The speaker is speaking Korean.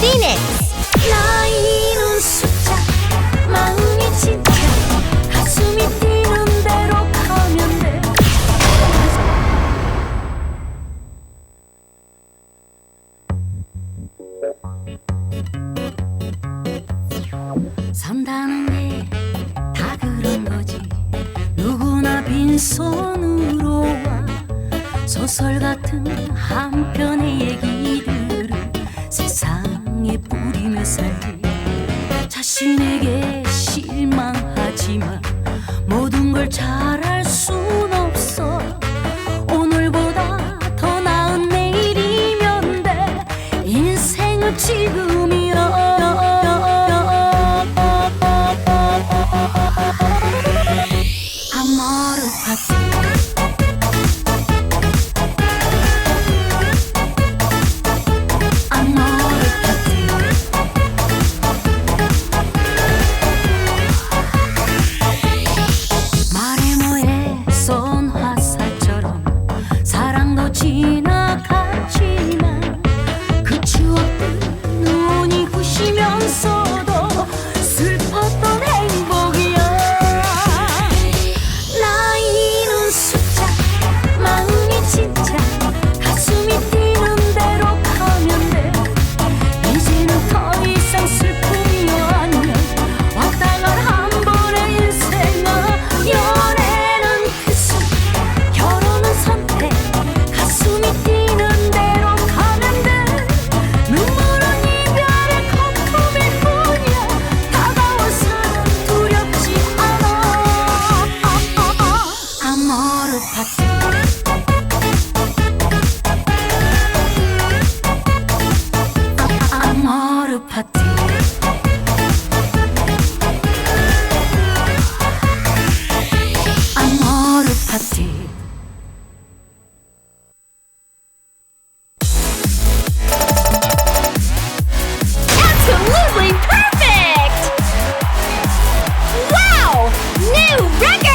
피닉스 나이는 숫자 마음이 진짜 가슴이 뛰는 대로 가면 돼. 산다는 게 다 그런 거지. 누구나 빈손으로 와. 소설 같은 한 편의 얘기들을 세상에 뿌리며 살지 자신에게 실망하지만 모든 걸 잘할 순 없어. 오늘보다 더 나은 내일이면 돼. 인생은 지금이야 New record!